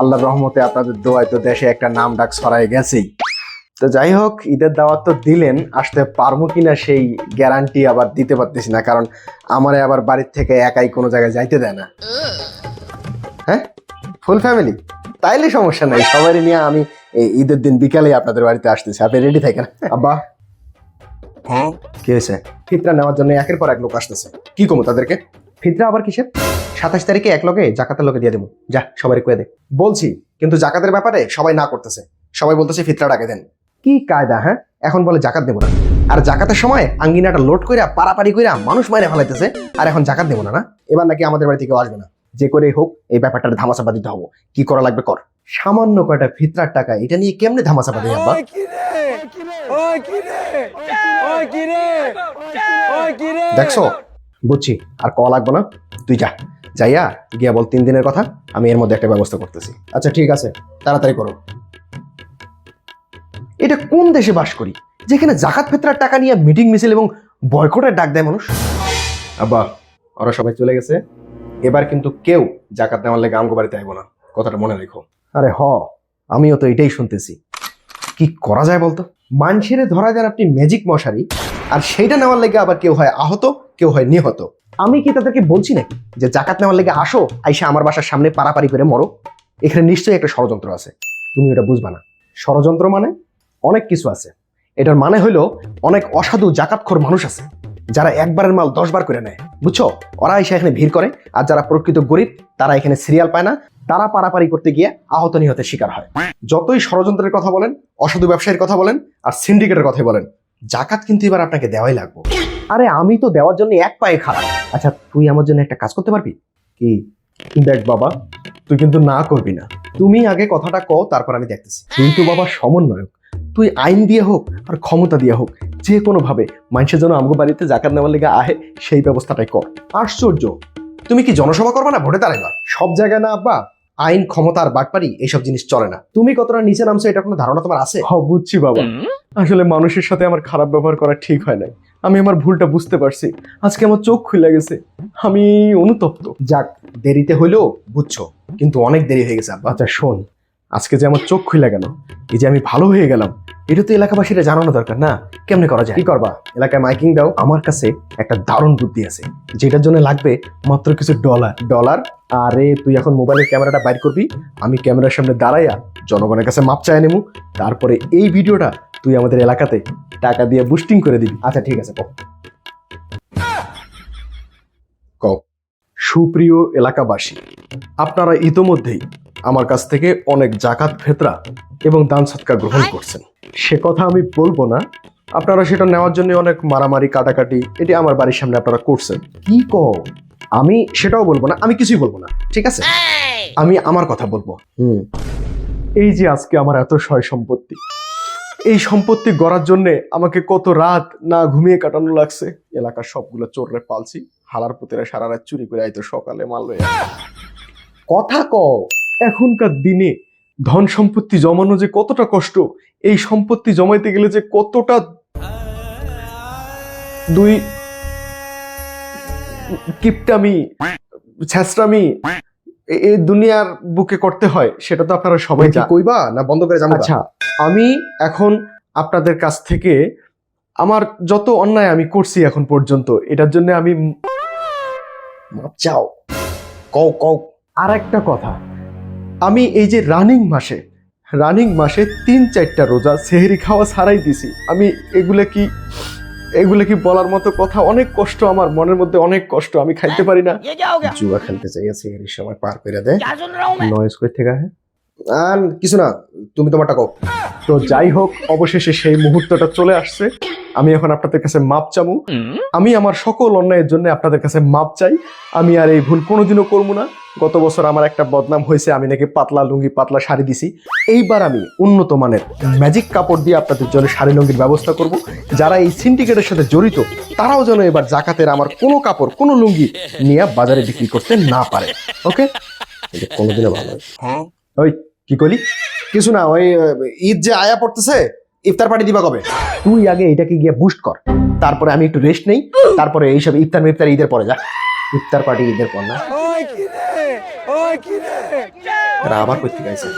আল্লাহর রহমতে আপনাদের দোয়ায় তো দেশে একটা নাম ডাক ছড়াই গেছেই। তো যাই হোক ঈদের দাওয়াত তো দিলেন আসতে পারব কিনা সেই গ্যারান্টি আবার দিতে পারতেছি না কারণ আমারে আবার বাড়ির থেকে একাই কোনো জায়গায় যাইতে দেয় না। হ্যাঁ? ফুল ফ্যামিলি তাইলে সমস্যা নাই সবাই নিয়ে আমি এই ঈদের দিন বিকালে আপনাদের বাড়িতে আসতেছি। আপনি রেডি থাকেন? আব্বা? হ্যাঁ। কি হয়েছে? ফিতরা নেওয়ার জন্য একের পর এক লোক আসতেছে। কি কমো তাদেরকে? ফিতরা আবার কিসের? সাতাশ তারিখে এক লোকে জাকাতের লোকে দিয়ে দেবো। যা সবাই কয়ে দে। বলছি কিন্তু জাকাতের ব্যাপারে সবাই না করতেছে। সবাই বলতেছে ফিতরা ডাকে দেন। কি কায়দা হ্যাঁ? এখন বলে জাকাত দেবো না। আর জাকাতের সময় আঙ্গিনাটা লোড কইরা পারাপারি কইরা মানুষ মাইরে ফেলাইতেছে আর এখন জাকাত দেবো না না? এবার নাকি আমাদের বাড়ি থেকে আসবে না। যে করে হোক এই ব্যাপারটা ধামাচাপা দিতে হব। কি করা লাগবে কর। সামান্য কয়টা ফিতরার টাকা এটা নিয়ে কেমনে ধামাচাপা দিই আব্বা? দেখছ? বুঝছি আর কল লাগবে না। তুই যা। যাইয়া গিয়া বল তিন দিনের কথা আমি এর মধ্যে একটা ব্যবস্থা করতেছি। আচ্ছা ঠিক আছে। তাড়াতাড়ি করো। এটা কোন দেশে বাস করি? যেখানে জাকাত ফেতরার টাকা নিয়ে মিটিং মিছিল এবং বয়কটের ডাক দেয় মানুষ? আব্বা ওরা সবাই চলে গেছে। এবার কিন্তু কেউ জাকাত নেওয়ার লেগে আমগো বাড়িতে আইব না। কথাটা মনে রেখো। আরে হ আমিও তো এটাই শুনতেছি। কি করা যায় বলতো? মানসিরে ধরা দেন আপনি ম্যাজিক মশারি। আর সেইটা নেওয়ার লেগে আবার কেউ হয় আহত, কেউ হয় নিহত। আমি কি তাদেরকে বলছি নাকি যে জাকাত নেওয়ার লেগে আসো, আইসা আমার বাসার সামনে পারাপারি করে মরো? এখানে নিশ্চয়ই একটা ষড়যন্ত্র আছে। তুমি ওটা বুঝবা না। ষড়যন্ত্র মানে অনেক কিছু আছে। এটার মানে হইল অনেক অসাধু জাকাতখোর মানুষ আছে, যারা একবারের মাল দশবার করে নেয়। বুঝছ? ওরা এসে এখানে ভিড় করে, আর যারা প্রকৃত গরিব, তারা এখানে সিরিয়াল পায় না। তারা পারাপারি করতে গিয়ে আহত নিহতের শিকার হয়। যতই ষড়যন্ত্রের কথা বলেন, অসাধু ব্যবসায়ীর কথা বলেন, আর সিন্ডিকেটের কথা বলেন জাকাত কিন্তু এবার আপনাকে দেওয়াই লাগবে। আরে আমি তো দেওয়ার জন্য এক পায়ে খারাপ। আচ্ছা তুই আমার জন্য একটা কাজ করতে পারবি? কি? দেখ বাবা, তুই কিন্তু না করবি না। তুমি আগে কথাটা কও, তারপর আমি দেখতেছি। তুই তো বাবা, সমন্বয়ক। তুই আইন দিয়ে হোক আর ক্ষমতা দিয়ে হোক, যে কোনোভাবে মানুষের জন্য আমগো বাড়িতে জাকাত নেওয়ার লেগে আহে, সেই ব্যবস্থাটাই কর। আশ্চর্য! তুমি কি জনসভা করবা না ভোটে দাঁড়াইবা? সব জায়গায় না আব্বা। আইন ক্ষমতার বাটপারি এইসব জিনিস চলে না। তুমি কতটা নিচে নামছো এটা কোনো ধারণা তোমার আছে? হ বুঝছি বাবা। আসলে মানুষের সাথে আমার খারাপ ব্যবহার করা ঠিক হয় নাই। আমি আমার ভুলটা বুঝতে পারছি। আজকে আমার চোখ খুলে গেছে। আমি অনুতপ্ত। যাক দেরিতে হইলেও বুঝছ কিন্তু অনেক দেরি হয়ে গেছে আব্বা। আচ্ছা শোন। আজকে যে আমার চোখ খুলে গেল এই যে আমি ভালো হয়ে গেলাম এটা তো এলাকাবাসীরা জানানো দরকার না? কেমনে করা যায়? কি করবা? এলাকায় মাইকিং দাও। আমার কাছে একটা দারুণ বুদ্ধি আছে যেটার জন্য লাগবে মাত্র কিছু ডলার। ডলার? আরে তুই এখন মোবাইলের ক্যামেরাটা বাইর করবি আমি ক্যামেরার সামনে দাঁড়াইয়া জনগণের কাছে মাপ চাই নেব তারপরে এই ভিডিওটা তুই আমাদের এলাকাতে টাকা দিয়ে বুস্টিং করে দিবি। আচ্ছা ঠিক আছে কও সুপ্রিয় এলাকাবাসী আপনারা ইতোমধ্যেই আমার কাছ থেকে অনেক জাকাত ফেতরা এবং দান সৎকার গ্রহণ করছেন। সে কথা আমি বলব না। আপনারা সেটা নেওয়ার জন্য অনেক মারামারি কাটাকাটি এটি আমার বাড়ির সামনে আপনারা করছেন। কি কও? আমি সেটাও বলব না আমি কিছুই বলব না ঠিক আছে? আমি আমার কথা বলব। হুম। এই যে আজকে আমার এত সয় সম্পত্তি এই সম্পত্তি গড়ার জন্য আমাকে কত রাত না ঘুমিয়ে কাটানো লাগছে। এলাকার সবগুলো চোররে পালছি হালার পুতেরা সারা রাত চুরি করে আইতো সকালে মাল। কথা কও। এখনকার দিনে ধন সম্পত্তি জমানো যে কতটা কষ্ট এই সম্পত্তি জমাইতে গেলে যে কতটা দুই কিপটামি ছ্যাঁচড়ামি এই দুনিয়ার বুকে করতে হয় সেটা তো আপনারা সবাই কইবা না বন্ধ করে যাব আচ্ছা আমি এখন আপনাদের কাছ থেকে আমার যত অন্যায় আমি করছি এখন পর্যন্ত এটার জন্য আমি মাপ চাও। কও কও। আর একটা কথা। আমি এই যে রানিং মাসে রানিং মাসে তিন চারটা রোজা সেহেরি খাওয়া ছাড়াই দিছি। আমি এগুলো কি এগুলো কি বলার মতো কথা? অনেক কষ্ট আমার মনের মধ্যে অনেক কষ্ট আমি খাইতে পারি না। জুয়া খেলতে চাই সেহেরি সময় পার করে দেয় নয়েস করে থেকে হ্যাঁ আর কিছু না তুমি তোমারটা কও। তো যাই হোক অবশেষে সেই মুহূর্তটা চলে আসছে। আমি এখন আপনাদের কাছে মাপ চামু আমি আমার সকল অন্যায়ের জন্য আপনাদের কাছে মাপ চাই। আমি আর এই ভুল কোনোদিনও করব না। গত বছর আমার একটা বদনাম হয়েছে আমি নাকি পাতলা লুঙ্গি পাতলা শাড়ি দিছি। এইবার আমি উন্নত মানের ম্যাজিক কাপড় দিয়ে আপনাদের জন্য শাড়ি লুঙ্গির ব্যবস্থা করব। যারা এই সিন্ডিকেটের সাথে জড়িত তারাও যেন এবার জাকাতের আমার কোনো কাপড় কোনো লুঙ্গি নিয়ে বাজারে বিক্রি করতে না পারে। ওকে কোনোদিনও ভালো হয়। ওই কি করলি কিছু না ওই ঈদ যে আয়া পড়তেছে ইফতার পার্টি দিবা কবে? তুই আগে এটাকে গিয়ে বুস্ট কর। তারপরে আমি একটু রেস্ট নেই তারপরে এইসব ইফতার মিফতার ঈদের পরে যা। ইফতার পার্টি ঈদের পর না। ওই কি আবার করতে গাইছে